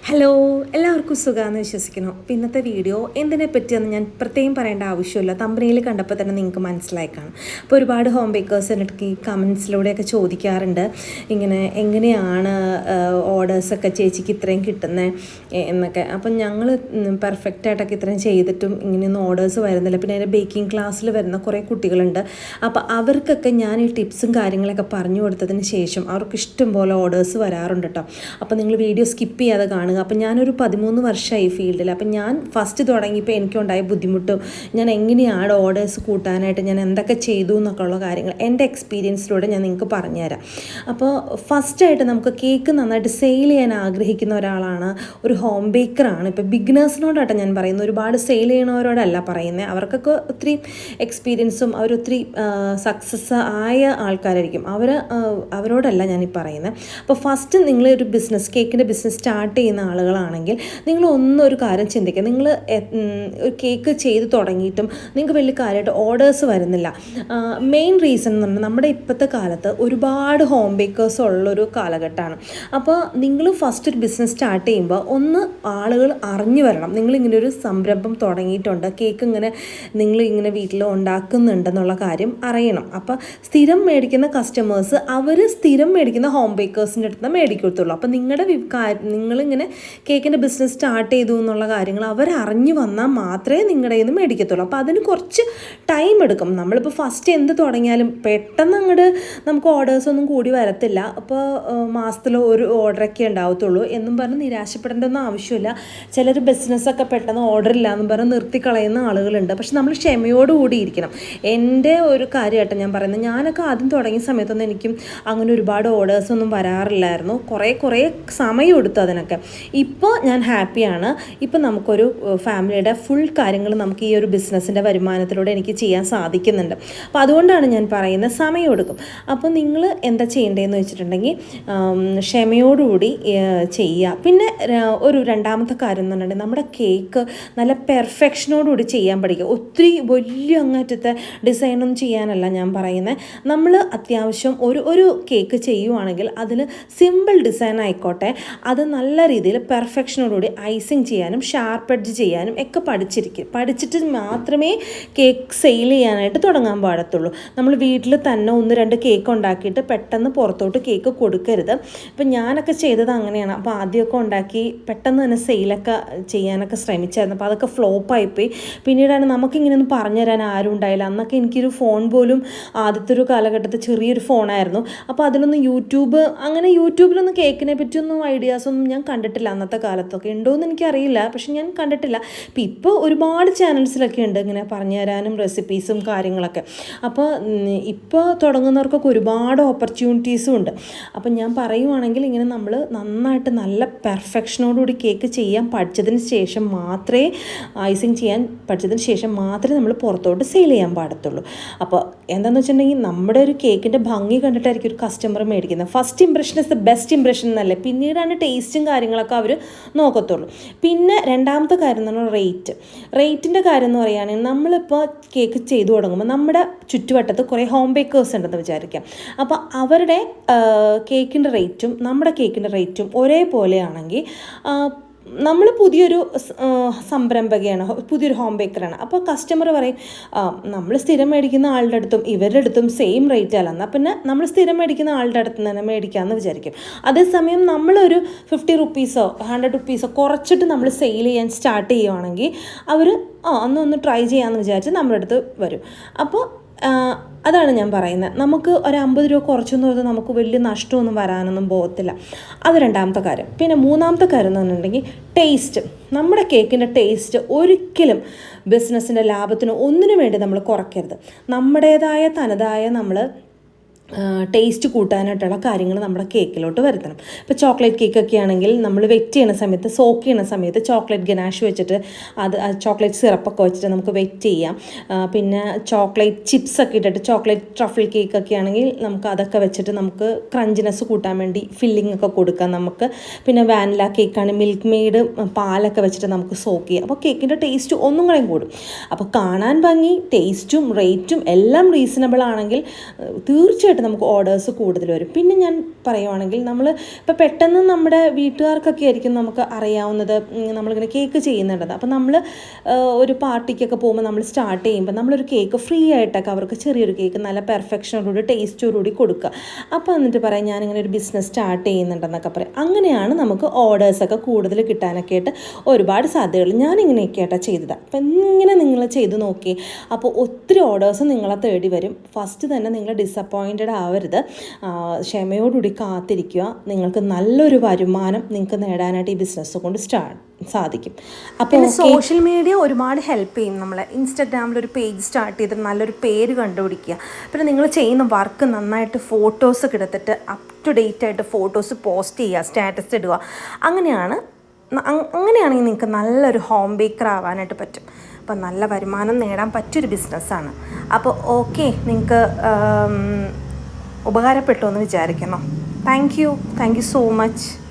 Hello എല്ലാവർക്കും സുഖമാണെന്ന് വിശ്വസിക്കുന്നു. അപ്പോൾ ഇന്നത്തെ വീഡിയോ എന്തിനെ പറ്റിയെന്ന് ഞാൻ പ്രത്യേകം പറയേണ്ട ആവശ്യമില്ല. തമ്പനിയിൽ കണ്ടപ്പോൾ തന്നെ നിങ്ങൾക്ക് മനസ്സിലായി കാണും. അപ്പോൾ ഒരുപാട് ഹോം ബേക്കേഴ്സ് ഈ കമൻസിലൂടെയൊക്കെ ചോദിക്കാറുണ്ട്. ഇങ്ങനെ എങ്ങനെയാണ് ഓർഡേഴ്സൊക്കെ ചേച്ചിക്ക് ഇത്രയും കിട്ടുന്നത് എന്നൊക്കെ. അപ്പം ഞങ്ങൾ പെർഫെക്റ്റ് ആയിട്ടൊക്കെ ഇത്രയും ചെയ്തിട്ടും ഇങ്ങനെയൊന്നും ഓർഡേഴ്സ് വരുന്നില്ല. പിന്നെ അതിന്റെ ബേക്കിംഗ് ക്ലാസ്സിൽ വരുന്ന കുറേ കുട്ടികളുണ്ട്. അപ്പോൾ അവർക്കൊക്കെ ഞാൻ ഈ ടിപ്സും കാര്യങ്ങളൊക്കെ പറഞ്ഞു കൊടുത്തതിന് ശേഷം അവർക്ക് ഇഷ്ടം പോലെ ഓർഡേഴ്സ് വരാറുണ്ട് കേട്ടോ അപ്പോൾ നിങ്ങൾ വീഡിയോ സ്കിപ്പ് ചെയ്യാതെ കാണുക. അപ്പം ഞാനൊരു പതിമൂന്ന് വർഷമായി ഫീൽഡിൽ. അപ്പം ഞാൻ ഫസ്റ്റ് തുടങ്ങിയപ്പോൾ എനിക്കുണ്ടായ ബുദ്ധിമുട്ടും ഞാൻ എങ്ങനെയാണ് ഓർഡേഴ്സ് കൂട്ടാനായിട്ട് ഞാൻ എന്തൊക്കെ ചെയ്തു എന്നൊക്കെ ഉള്ള കാര്യങ്ങൾ എന്റെ എക്സ്പീരിയൻസിലൂടെ ഞാൻ നിങ്ങൾക്ക് പറഞ്ഞുതരാം. അപ്പോൾ ഫസ്റ്റായിട്ട് നമുക്ക് കേക്ക് നന്നായിട്ട് സെയിൽ ചെയ്യാൻ ആഗ്രഹിക്കുന്ന ഒരാളാണ് ഒരു ഹോം ബേക്കറാണ് ഇപ്പോൾ ബിഗിനേഴ്സിനോടായിട്ട് ഞാൻ പറയുന്നത്. ഒരുപാട് സെയിൽ ചെയ്യണവരോടല്ല പറയുന്നത്. അവർക്കൊക്കെ ഒത്തിരി എക്സ്പീരിയൻസും അവരൊത്തിരി സക്സസ് ആയ ആൾക്കാരായിരിക്കും. അവർ അവരോടല്ല ഞാനീ പറയുന്നത്. അപ്പോൾ ഫസ്റ്റ് നിങ്ങൾ ഒരു ബിസിനസ് കേക്കിന്റെ ബിസിനസ് സ്റ്റാർട്ട് ആളുകളാണെങ്കിൽ നിങ്ങൾ ഒന്നൊരു കാര്യം ചിന്തിക്കുക. നിങ്ങൾ ഒരു കേക്ക് ചെയ്ത് തുടങ്ങിയിട്ടും നിങ്ങൾക്ക് വലിയ കാര്യമായിട്ട് ഓർഡേഴ്സ് വരുന്നില്ല. മെയിൻ റീസൺ എന്ന് പറഞ്ഞാൽ നമ്മുടെ ഇപ്പോഴത്തെ കാലത്ത് ഒരുപാട് ഹോം ബേക്കേഴ്സ് ഉള്ളൊരു കാലഘട്ടമാണ്. അപ്പോൾ നിങ്ങൾ ഫസ്റ്റ് ഒരു ബിസിനസ് സ്റ്റാർട്ട് ചെയ്യുമ്പോൾ ഒന്ന് ആളുകൾ അറിഞ്ഞു വരണം. നിങ്ങളിങ്ങനെ ഒരു സംരംഭം തുടങ്ങിയിട്ടുണ്ട്. കേക്ക് ഇങ്ങനെ നിങ്ങൾ ഇങ്ങനെ വീട്ടിൽ ഉണ്ടാക്കുന്നുണ്ടെന്നുള്ള കാര്യം അറിയണം. അപ്പോൾ സ്ഥിരം മേടിക്കുന്ന കസ്റ്റമേഴ്സ് അവർ സ്ഥിരം മേടിക്കുന്ന ഹോം ബേക്കേഴ്സിന്റെ അടുത്ത് മേടിക്കത്തുള്ളൂ. അപ്പോൾ നിങ്ങളുടെ നിങ്ങളിങ്ങനെ കേക്കിന്റെ ബിസിനസ് സ്റ്റാർട്ട് ചെയ്തു എന്നുള്ള കാര്യങ്ങൾ അവർ അറിഞ്ഞു വന്നാൽ മാത്രമേ നിങ്ങളുടെ നിന്ന് മേടിക്കത്തുള്ളൂ. അപ്പോൾ അതിന് കുറച്ച് ടൈം എടുക്കും. നമ്മളിപ്പോൾ ഫസ്റ്റ് എന്ത് തുടങ്ങിയാലും പെട്ടെന്ന് അങ്ങോട്ട് നമുക്ക് ഓർഡേഴ്സൊന്നും കൂടി വരത്തില്ല. അപ്പോൾ മാസത്തിൽ ഒരു ഓർഡറൊക്കെ ഉണ്ടാവത്തുള്ളൂ എന്നും പറഞ്ഞ് നിരാശപ്പെടേണ്ടൊന്നും ആവശ്യമില്ല. ചിലർ ബിസിനസ്സൊക്കെ പെട്ടെന്ന് ഓർഡർ ഇല്ല എന്നും പറഞ്ഞ് നിർത്തിക്കളയുന്ന ആളുകളുണ്ട്. പക്ഷെ നമ്മൾ ക്ഷമയോടുകൂടി ഇരിക്കണം. എന്റെ ഒരു കാര്യമായിട്ട് ഞാൻ പറയുന്നത് ഞാനൊക്കെ ആദ്യം തുടങ്ങിയ സമയത്തൊന്നും എനിക്കും അങ്ങനെ ഒരുപാട് ഓർഡേഴ്സൊന്നും വരാറില്ലായിരുന്നു. കുറേ കുറേ സമയം എടുത്തു അതിനൊക്കെ. ഇപ്പോൾ ഞാൻ ഹാപ്പിയാണ്. ഇപ്പോൾ നമുക്കൊരു ഫാമിലിയുടെ ഫുൾ കാര്യങ്ങൾ നമുക്ക് ഈ ഒരു ബിസിനസ്സിന്റെ വരുമാനത്തിലൂടെ എനിക്ക് ചെയ്യാൻ സാധിക്കുന്നുണ്ട്. അപ്പോൾ അതുകൊണ്ടാണ് ഞാൻ പറയുന്നത് സമയം എടുക്കും അപ്പോൾ നിങ്ങൾ എന്താ ചെയ്യേണ്ടതെന്ന് വെച്ചിട്ടുണ്ടെങ്കിൽ ക്ഷമയോടുകൂടി ചെയ്യുക പിന്നെ ഒരു രണ്ടാമത്തെ കാര്യം എന്ന് പറഞ്ഞിട്ടുണ്ടെങ്കിൽ നമ്മുടെ കേക്ക് നല്ല പെർഫെക്ഷനോടുകൂടി ചെയ്യാൻ പഠിക്കുക. ഒത്തിരി വലിയ അങ്ങറ്റത്തെ ഡിസൈനൊന്നും ചെയ്യാനല്ല ഞാൻ പറയുന്നത് നമ്മൾ അത്യാവശ്യം ഒരു ഒരു കേക്ക് ചെയ്യുവാണെങ്കിൽ അതിൽ സിമ്പിൾ ഡിസൈൻ ആയിക്കോട്ടെ. അത് നല്ല പെർഫെക്ഷനോടുകൂടി ഐസിങ് ചെയ്യാനും ഷാർപ്പ് എഡ്ജ് ചെയ്യാനും ഒക്കെ പഠിച്ചിരിക്കും. പഠിച്ചിട്ട് മാത്രമേ കേക്ക് സെയിൽ ചെയ്യാനായിട്ട് തുടങ്ങാൻ പാടത്തുള്ളൂ. നമ്മൾ വീട്ടിൽ തന്നെ ഒന്ന് രണ്ട് കേക്ക് ഉണ്ടാക്കിയിട്ട് പെട്ടെന്ന് പുറത്തോട്ട് കേക്ക് കൊടുക്കരുത്. ഇപ്പം ഞാനൊക്കെ ചെയ്തത് അങ്ങനെയാണ്. അപ്പോൾ ആദ്യമൊക്കെ ഉണ്ടാക്കി പെട്ടെന്ന് തന്നെ സെയിലൊക്കെ ചെയ്യാനൊക്കെ ശ്രമിച്ചായിരുന്നു. അപ്പോൾ അതൊക്കെ ഫ്ലോപ്പായിപ്പോയി പിന്നീടാണ് നമുക്കിങ്ങനെ ഒന്ന് പറഞ്ഞു തരാൻ ആരും ഉണ്ടായില്ല. അന്നൊക്കെ എനിക്കൊരു ഫോൺ പോലും ആദ്യത്തെ ഒരു കാലഘട്ടത്തിൽ ചെറിയൊരു ഫോണായിരുന്നു അപ്പോൾ അതിലൊന്നും യൂട്യൂബ് അങ്ങനെ യൂട്യൂബിലൊന്നും കേക്കിനെ പറ്റിയൊന്നും ഐഡിയാസൊന്നും ഞാൻ കണ്ടിട്ടില്ല. അന്നത്തെ കാലത്തൊക്കെ ഉണ്ടോയെന്ന് എനിക്കറിയില്ല പക്ഷെ ഞാൻ കണ്ടിട്ടില്ല. അപ്പോൾ ഇപ്പോൾ ഒരുപാട് ചാനൽസിലൊക്കെ ഉണ്ട് ഇങ്ങനെ പറഞ്ഞു തരാനും റെസിപ്പീസും കാര്യങ്ങളൊക്കെ. അപ്പോൾ ഇപ്പോൾ തുടങ്ങുന്നവർക്കൊക്കെ ഒരുപാട് ഓപ്പർച്യൂണിറ്റീസും ഉണ്ട്. അപ്പം ഞാൻ പറയുവാണെങ്കിൽ ഇങ്ങനെ നമ്മൾ നന്നായിട്ട് നല്ല പെർഫെക്ഷനോടുകൂടി കേക്ക് ചെയ്യാൻ പഠിച്ചതിന് ശേഷം മാത്രമേ ഐസിങ് ചെയ്യാൻ പഠിച്ചതിന് ശേഷം മാത്രമേ നമ്മൾ പുറത്തോട്ട് സെയിൽ ചെയ്യാൻ പാടത്തുള്ളൂ. അപ്പോൾ എന്താണെന്ന് വെച്ചിട്ടുണ്ടെങ്കിൽ നമ്മുടെ ഒരു കേക്കിന്റെ ഭംഗി കണ്ടിട്ടായിരിക്കും ഒരു കസ്റ്റമർ മേടിക്കുന്നത്. First impression is the best impression എന്നല്ലേ? പിന്നീടാണ് ടേസ്റ്റും കാര്യങ്ങളൊക്കെ അവർ നോക്കത്തുള്ളൂ. പിന്നെ രണ്ടാമത്തെ കാര്യം എന്ന് പറഞ്ഞാൽ റേറ്റ് റേറ്റിന്റെ കാര്യം എന്ന് പറയുകയാണെങ്കിൽ നമ്മളിപ്പോൾ കേക്ക് ചെയ്തു തുടങ്ങുമ്പോൾ നമ്മുടെ ചുറ്റുവട്ടത്ത് കുറേ ഹോം ബേക്കേഴ്സ് ഉണ്ടെന്ന് വിചാരിക്കാം. അപ്പോൾ അവരുടെ കേക്കിന്റെ റേറ്റും നമ്മുടെ കേക്കിന്റെ റേറ്റും ഒരേപോലെയാണെങ്കിൽ നമ്മൾ പുതിയൊരു സംരംഭകയാണ് പുതിയൊരു ഹോം ബേക്കറാണ് അപ്പോൾ കസ്റ്റമർ പറയും നമ്മൾ സ്ഥിരം മേടിക്കുന്ന ആളുടെ അടുത്തും ഇവരുടെ അടുത്തും സെയിം റേറ്റ് അല്ല. എന്നാൽ പിന്നെ നമ്മൾ സ്ഥിരം മേടിക്കുന്ന ആളുടെ അടുത്ത് തന്നെ മേടിക്കാമെന്ന് വിചാരിക്കും. അതേസമയം നമ്മളൊരു ഫിഫ്റ്റി റുപ്പീസോ ഹൺഡ്രഡ് റുപ്പീസോ കുറച്ചിട്ട് നമ്മൾ സെയിൽ ചെയ്യാൻ സ്റ്റാർട്ട് ചെയ്യുവാണെങ്കിൽ അവർ ആ ഒന്ന് ഒന്ന് ട്രൈ ചെയ്യാമെന്ന് വിചാരിച്ച് നമ്മുടെ അടുത്ത് വരും. അപ്പോൾ അതാണ് ഞാൻ പറയുന്നത്. നമുക്ക് ഒരു അമ്പത് രൂപ കുറച്ചെന്ന് പറഞ്ഞാൽ നമുക്ക് വലിയ നഷ്ടമൊന്നും വരാനൊന്നും പോകത്തില്ല. അത് രണ്ടാമത്തെ കാര്യം. പിന്നെ മൂന്നാമത്തെ കാര്യം എന്ന് പറഞ്ഞിട്ടുണ്ടെങ്കിൽ ടേസ്റ്റ് നമ്മുടെ കേക്കിന്റെ ടേസ്റ്റ് ഒരിക്കലും ബിസിനസ്സിന്റെ ലാഭത്തിന് ഒന്നിനു വേണ്ടി നമ്മൾ കുറയ്ക്കരുത്. നമ്മുടേതായ തനതായ നമ്മൾ ടേസ്റ്റ് കൂട്ടാനായിട്ടുള്ള കാര്യങ്ങൾ നമ്മുടെ കേക്കിലോട്ട് വരുത്തണം. ഇപ്പോൾ ചോക്ലേറ്റ് കേക്കൊക്കെ ആണെങ്കിൽ നമ്മൾ വെറ്റ് ചെയ്യണ സമയത്ത് സോക്ക് ചെയ്യണ സമയത്ത് ചോക്ലേറ്റ് ഗനാഷ് വെച്ചിട്ട് അത് ചോക്ലേറ്റ് സിറപ്പൊക്കെ വെച്ചിട്ട് നമുക്ക് വെറ്റ് ചെയ്യാം. പിന്നെ ചോക്ലേറ്റ് ചിപ്സ് ഒക്കെ ഇട്ടിട്ട് ചോക്ലേറ്റ് ട്രഫിൾ കേക്കൊക്കെ ആണെങ്കിൽ നമുക്ക് അതൊക്കെ വെച്ചിട്ട് നമുക്ക് ക്രഞ്ചിനെസ് കൂട്ടാൻ വേണ്ടി ഫില്ലിംഗ് ഒക്കെ കൊടുക്കാം നമുക്ക്. പിന്നെ വാനില കേക്കാണ് മിൽക്ക് മെയ്ഡ് പാലൊക്കെ വെച്ചിട്ട് നമുക്ക് സോക്ക് ചെയ്യാം. അപ്പോൾ കേക്കിന്റെ ടേസ്റ്റ് ഒന്നും കൂടെയും കൂടും. അപ്പോൾ കാണാൻ ഭംഗി ടേസ്റ്റും റേറ്റും എല്ലാം റീസണബിൾ ആണെങ്കിൽ തീർച്ചയായിട്ടും നന്നായിട്ട് നമുക്ക് ഓർഡേഴ്സ് കൂടുതൽ വരും. പിന്നെ ഞാൻ പറയുവാണെങ്കിൽ നമ്മൾ ഇപ്പോൾ പെട്ടെന്ന് നമ്മുടെ വീട്ടുകാർക്കൊക്കെ ആയിരിക്കും നമുക്ക് അറിയാവുന്നത് നമ്മളിങ്ങനെ കേക്ക് ചെയ്യുന്നുണ്ടത് അപ്പോൾ നമ്മൾ ഒരു പാർട്ടിക്കൊക്കെ പോകുമ്പോൾ നമ്മൾ സ്റ്റാർട്ട് ചെയ്യുമ്പോൾ നമ്മളൊരു കേക്ക് ഫ്രീ ആയിട്ടൊക്കെ അവർക്ക് ചെറിയൊരു കേക്ക് നല്ല പെർഫെക്ഷനോടുകൂടി ടേസ്റ്റോടുകൂടി കൊടുക്കുക അപ്പോൾ എന്നിട്ട് പറയാം ഞാനിങ്ങനെ ഒരു ബിസിനസ് സ്റ്റാർട്ട് ചെയ്യുന്നുണ്ടെന്നൊക്കെ പറയാം. അങ്ങനെയാണ് നമുക്ക് ഓർഡേഴ്സൊക്കെ കൂടുതൽ കിട്ടാനൊക്കെ ആയിട്ട് ഒരുപാട് സാധ്യതകൾ. ഞാനിങ്ങനെയൊക്കെ ആയിട്ടാണ് ചെയ്തത്. അപ്പം ഇങ്ങനെ നിങ്ങൾ ചെയ്ത് നോക്കി. അപ്പോൾ ഒത്തിരി ഓർഡേഴ്സ് നിങ്ങളെ തേടി വരും. ഫസ്റ്റ് തന്നെ നിങ്ങൾ ഡിസപ്പോയിന്റഡ് ആവരുത് ക്ഷമയോടുകൂടി കാത്തിരിക്കുക. നിങ്ങൾക്ക് നല്ലൊരു വരുമാനം നിങ്ങൾക്ക് നേടാനായിട്ട് ഈ ബിസിനസ് കൊണ്ട് സ്റ്റാർട്ട് സാധിക്കും. അപ്പോൾ സോഷ്യൽ മീഡിയ ഒരുപാട് ഹെൽപ്പ് ചെയ്യും നമ്മളെ. ഇൻസ്റ്റാഗ്രാമിൽ ഒരു പേജ് സ്റ്റാർട്ട് ചെയ്ത് നല്ലൊരു പേര് കണ്ടുപിടിക്കുക. പിന്നെ നിങ്ങൾ ചെയ്യുന്ന വർക്ക് നന്നായിട്ട് ഫോട്ടോസ് എടുത്തിട്ട് അപ് ടു ഡേറ്റ് ആയിട്ട് ഫോട്ടോസ് പോസ്റ്റ് ചെയ്യുക സ്റ്റാറ്റസ് ഇടുക. അങ്ങനെയാണ് അങ്ങനെയാണെങ്കിൽ നിങ്ങൾക്ക് നല്ലൊരു ഹോം ബേക്കർ ആവാനായിട്ട് പറ്റും. അപ്പം നല്ല വരുമാനം നേടാൻ പറ്റിയൊരു ബിസിനസ്സാണ്. അപ്പോൾ ഓക്കെ നിങ്ങൾക്ക് ഉപകാരപ്പെട്ടു എന്ന് വിചാരിക്കുന്നു. Thank you thank you so much